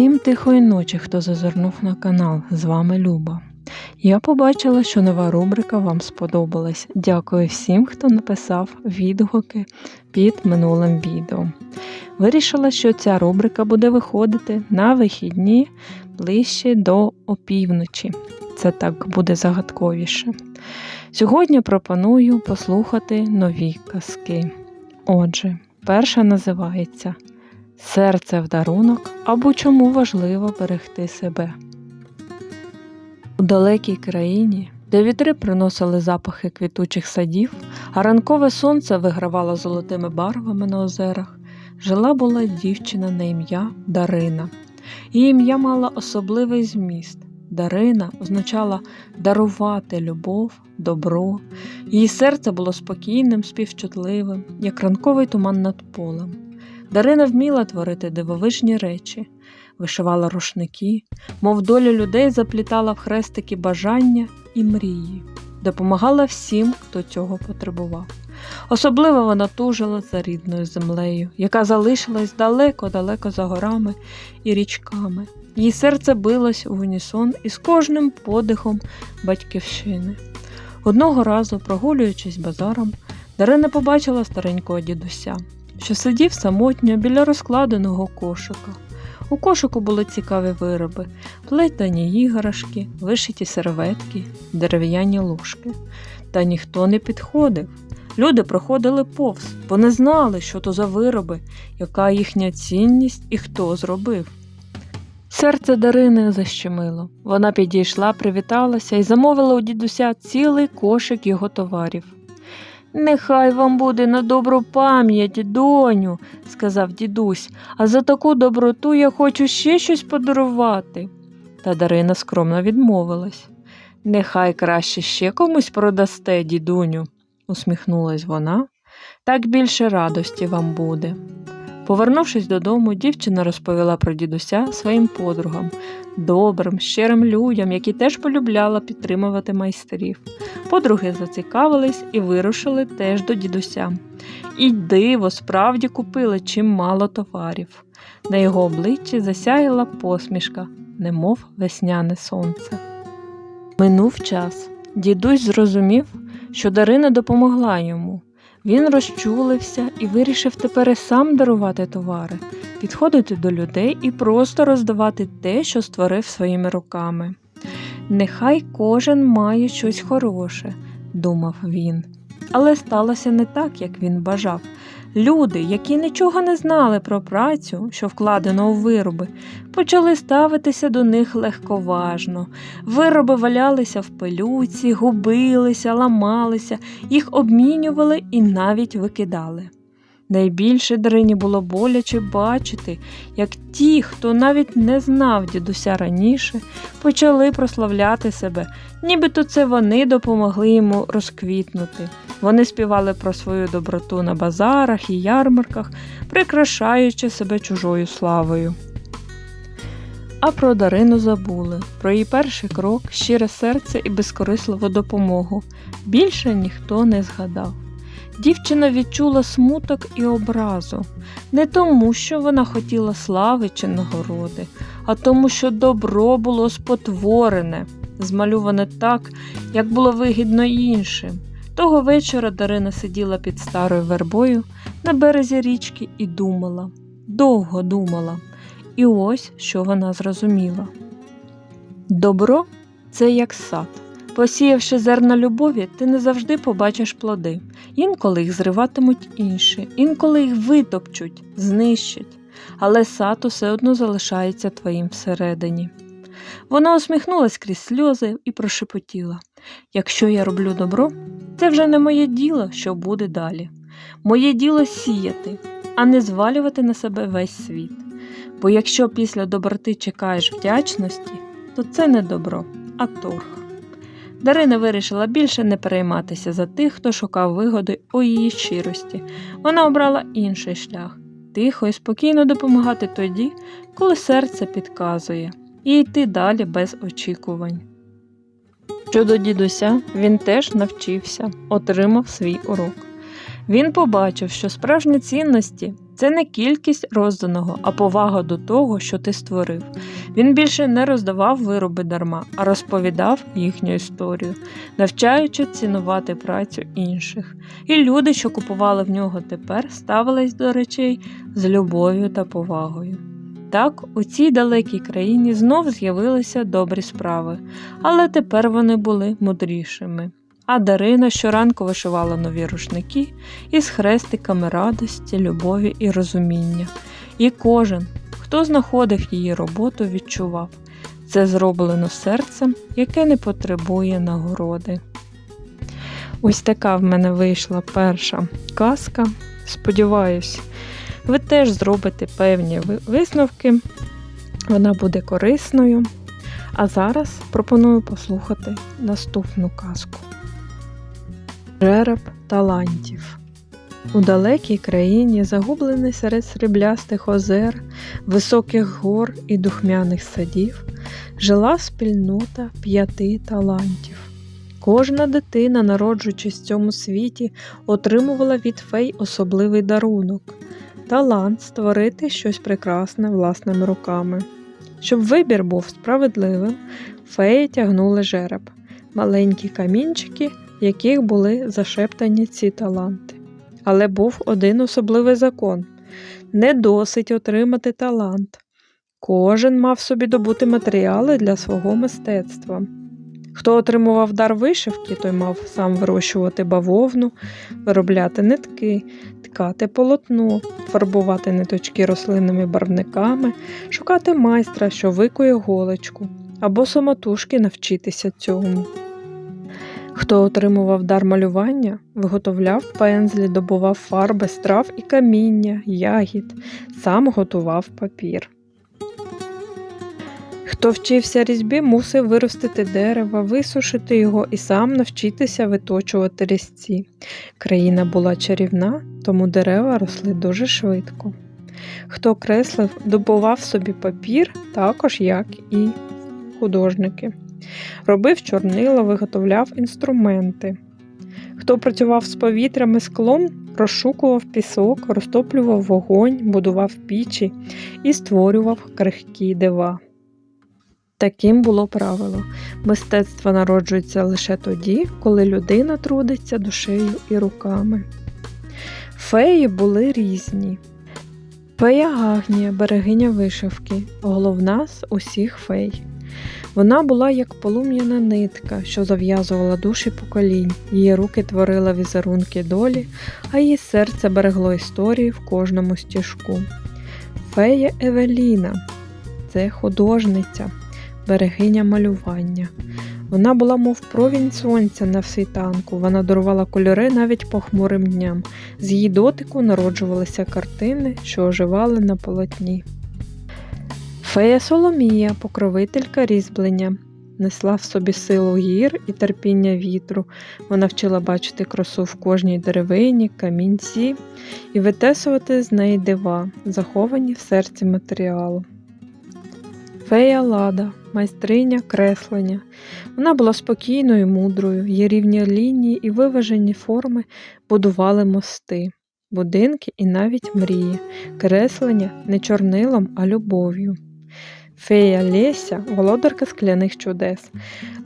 Всім тихої ночі, хто зазирнув на канал. З вами Люба. Я побачила, що нова рубрика вам сподобалась. Дякую всім, хто написав відгуки під минулим відео. Вирішила, що ця рубрика буде виходити на вихідні ближче до опівночі. Це так буде загадковіше. Сьогодні пропоную послухати нові казки. Отже, перша називається Серце в дарунок або чому важливо берегти себе. У далекій країні, де вітри приносили запахи квітучих садів, а ранкове сонце вигравало золотими барвами на озерах, жила була дівчина на ім'я Дарина. Її ім'я мало особливий зміст. Дарина означала дарувати любов, добро. Її серце було спокійним, співчутливим, як ранковий туман над полем. Дарина вміла творити дивовижні речі, вишивала рушники, мов долю людей заплітала в хрестики бажання і мрії, допомагала всім, хто цього потребував. Особливо вона тужила за рідною землею, яка залишилась далеко-далеко за горами і річками. Її серце билось у унісон із кожним подихом батьківщини. Одного разу, прогулюючись базаром, Дарина побачила старенького дідуся що сидів самотньо біля розкладеного кошика. У кошику були цікаві вироби, плетені іграшки, вишиті серветки, дерев'яні ложки. Та ніхто не підходив. Люди проходили повз, бо не знали, що то за вироби, яка їхня цінність і хто зробив. Серце Дарини защемило. Вона підійшла, привіталася і замовила у дідуся цілий кошик його товарів. Нехай вам буде на добру пам'ять, доню, сказав дідусь, а за таку доброту я хочу ще щось подарувати. Та Дарина скромно відмовилась. Нехай краще ще комусь продасте, дідуню, усміхнулась вона, так більше радості вам буде. Повернувшись додому, дівчина розповіла про дідуся своїм подругам, добрим, щирим людям, які теж полюбляла підтримувати майстерів. Подруги зацікавились і вирушили теж до дідуся. І диво, справді купили чимало товарів. На його обличчі засяяла посмішка, немов весняне сонце. Минув час. Дідусь зрозумів, що Дарина допомогла йому. Він розчулився і вирішив тепер сам дарувати товари, підходити до людей і просто роздавати те, що створив своїми руками. Нехай кожен має щось хороше, думав він. Але сталося не так, як він бажав. Люди, які нічого не знали про працю, що вкладено у вироби, почали ставитися до них легковажно. Вироби валялися в пилюці, губилися, ламалися, їх обмінювали і навіть викидали. Найбільше Дарині було боляче бачити, як ті, хто навіть не знав дідуся раніше, почали прославляти себе, нібито це вони допомогли йому розквітнути. Вони співали про свою доброту на базарах і ярмарках, прикрашаючи себе чужою славою. А про Дарину забули, про її перший крок, щире серце і безкорисливу допомогу. Більше ніхто не згадав. Дівчина відчула смуток і образу не тому, що вона хотіла слави чи нагороди, а тому, що добро було спотворене, змалюване так, як було вигідно іншим. Того вечора Дарина сиділа під старою вербою на березі річки і думала, довго думала. І ось що вона зрозуміла. Добро це як сад. Посіявши зерна любові, ти не завжди побачиш плоди. Інколи їх зриватимуть інші, інколи їх витопчуть, знищать, але сад усе одно залишається твоїм всередині. Вона усміхнулась крізь сльози і прошепотіла якщо я роблю добро, це вже не моє діло, що буде далі. Моє діло сіяти, а не звалювати на себе весь світ. Бо якщо після доброти чекаєш вдячності, то це не добро, а торг. Дарина вирішила більше не перейматися за тих, хто шукав вигоди у її щирості. Вона обрала інший шлях тихо і спокійно допомагати тоді, коли серце підказує, і йти далі без очікувань. Щодо дідуся, він теж навчився, отримав свій урок. Він побачив, що справжні цінності це не кількість розданого, а повага до того, що ти створив. Він більше не роздавав вироби дарма, а розповідав їхню історію, навчаючи цінувати працю інших. І люди, що купували в нього тепер, ставились до речей з любов'ю та повагою. Так, у цій далекій країні знов з'явилися добрі справи, але тепер вони були мудрішими. А Дарина щоранку вишивала нові рушники із хрестиками радості, любові і розуміння. І кожен, хто знаходив її роботу, відчував це зроблено серцем, яке не потребує нагороди. Ось така в мене вийшла перша казка. Сподіваюсь, ви теж зробите певні висновки, вона буде корисною. А зараз пропоную послухати наступну казку. Жереб талантів. У далекій країні, загублений серед сріблястих озер, високих гор і духмяних садів, жила спільнота п'яти талантів. Кожна дитина, народжуючись в цьому світі, отримувала від фей особливий дарунок талант створити щось прекрасне власними руками. Щоб вибір був справедливим, феї тягнули жереб, маленькі камінчики, яких були зашептані ці таланти. Але був один особливий закон не досить отримати талант. Кожен мав собі добути матеріали для свого мистецтва. Хто отримував дар вишивки, той мав сам вирощувати бавовну, виробляти нитки, ткати полотно, фарбувати ниточки рослинними барвниками, шукати майстра, що викує голочку, або самотужки навчитися цьому. Хто отримував дар малювання, виготовляв пензлі, добував фарби, страв і каміння, ягід, сам готував папір. Хто вчився різьбі, мусив виростити дерево, висушити його і сам навчитися виточувати різці. Країна була чарівна, тому дерева росли дуже швидко. Хто креслив, добував собі папір, також як і художники. Робив чорнила, виготовляв інструменти. Хто працював з повітрям і склом, розшукував пісок, розтоплював вогонь, будував пічі і створював крихкі дива. Таким було правило. Мистецтво народжується лише тоді, коли людина трудиться душею і руками. Феї були різні. Фея Гагнія, берегиня вишивки, головна з усіх фей. Вона була як полум'яна нитка, що зав'язувала душі поколінь, її руки творили візерунки долі, а її серце берегло історії в кожному стіжку. Фея Евеліна це художниця, берегиня малювання. Вона була, мов провінь сонця на світанку, вона дарувала кольори навіть похмурим дням. З її дотику народжувалися картини, що оживали на полотні. Фея Соломія, покровителька різьблення, несла в собі силу гір і терпіння вітру. Вона вчила бачити красу в кожній деревині, камінці і витесувати з неї дива, заховані в серці матеріалу. Фея Лада, майстриня креслення. Вона була спокійною, мудрою, її рівні лінії і виважені форми будували мости, будинки і навіть мрії, креслення не чорнилом, а любов'ю. Фея Леся, володарка скляних чудес.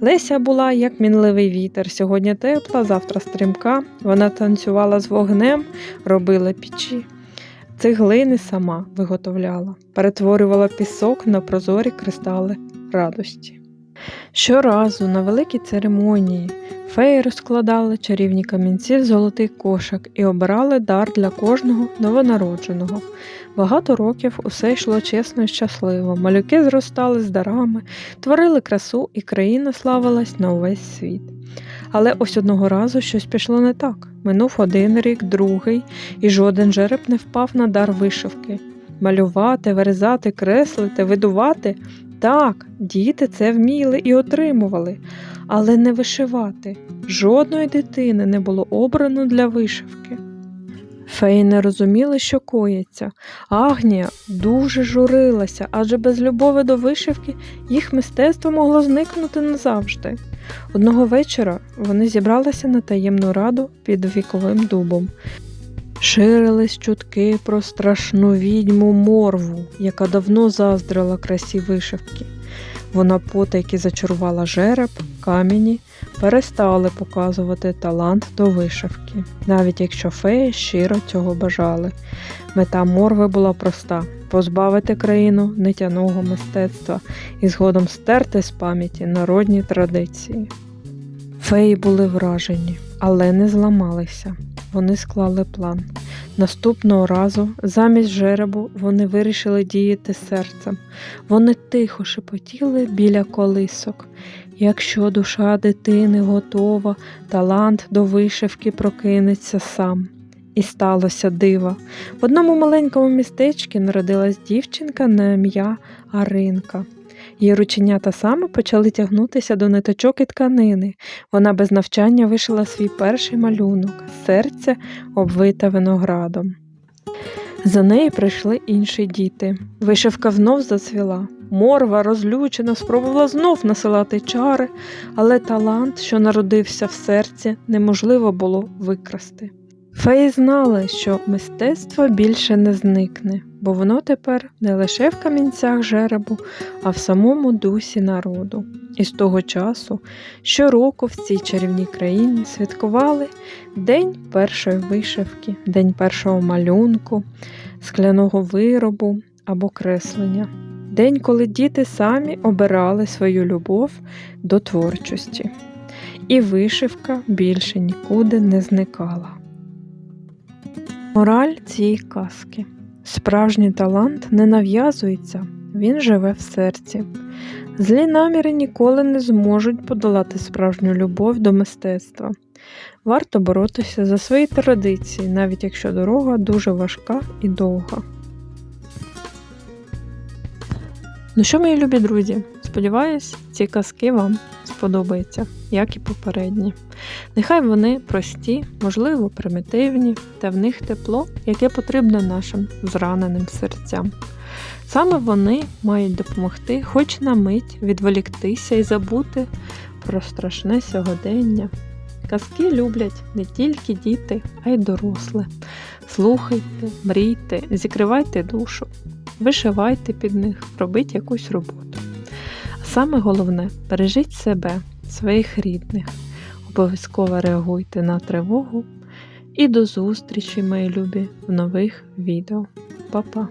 Леся була як мінливий вітер. Сьогодні тепла, завтра стрімка. Вона танцювала з вогнем, робила печі. Цеглини сама виготовляла, перетворювала пісок на прозорі кристали радості. Щоразу на великій церемонії феї розкладали чарівні камінці в золотий кошик і обирали дар для кожного новонародженого. Багато років усе йшло чесно і щасливо. Малюки зростали з дарами, творили красу, і країна славилась на увесь світ. Але ось одного разу щось пішло не так. Минув один рік, другий, і жоден жереб не впав на дар вишивки. Малювати, вирізати, креслити, видувати. Так, діти це вміли і отримували, але не вишивати. Жодної дитини не було обрано для вишивки. Феї не розуміли, що коїться. Агнія дуже журилася, адже без любові до вишивки їх мистецтво могло зникнути назавжди. Одного вечора вони зібралися на таємну раду під віковим дубом. Ширились чутки про страшну відьму морву, яка давно заздрила красі вишивки. Вона потайки зачарувала жереб, камені, перестали показувати талант до вишивки, навіть якщо феї щиро цього бажали. Мета морви була проста позбавити країну нитяного мистецтва і згодом стерти з пам'яті народні традиції. Феї були вражені, але не зламалися. Вони склали план. Наступного разу, замість жеребу, вони вирішили діяти серцем. Вони тихо шепотіли біля колисок. Якщо душа дитини готова, талант до вишивки прокинеться сам. І сталося диво. В одному маленькому містечку народилась дівчинка на ім'я Аринка. Її рученята саме почали тягнутися до ниточок і тканини. Вона без навчання вишила свій перший малюнок серце обвите виноградом. За нею прийшли інші діти. Вишивка знов зацвіла. Морва розлючена, спробувала знов насилати чари, але талант, що народився в серці, неможливо було викрасти. Феї знали, що мистецтво більше не зникне, бо воно тепер не лише в камінцях жеребу, а в самому дусі народу. І з того часу щороку в цій чарівній країні святкували День першої вишивки, День першого малюнку, скляного виробу або креслення. День, коли діти самі обирали свою любов до творчості, і вишивка більше нікуди не зникала. Мораль цієї казки. Справжній талант не нав'язується, він живе в серці. Злі наміри ніколи не зможуть подолати справжню любов до мистецтва. Варто боротися за свої традиції, навіть якщо дорога дуже важка і довга. Ну що, мої любі друзі, сподіваюсь, ці казки вам сподобаються, як і попередні. Нехай вони прості, можливо, примітивні, та в них тепло, яке потрібне нашим зраненим серцям. Саме вони мають допомогти, хоч на мить відволіктися і забути про страшне сьогодення. Казки люблять не тільки діти, а й дорослі. Слухайте, мрійте, зікривайте душу, вишивайте під них, робіть якусь роботу. А саме головне бережіть себе, своїх рідних, обов'язково реагуйте на тривогу. І до зустрічі, мої любі, в нових відео. Па-па!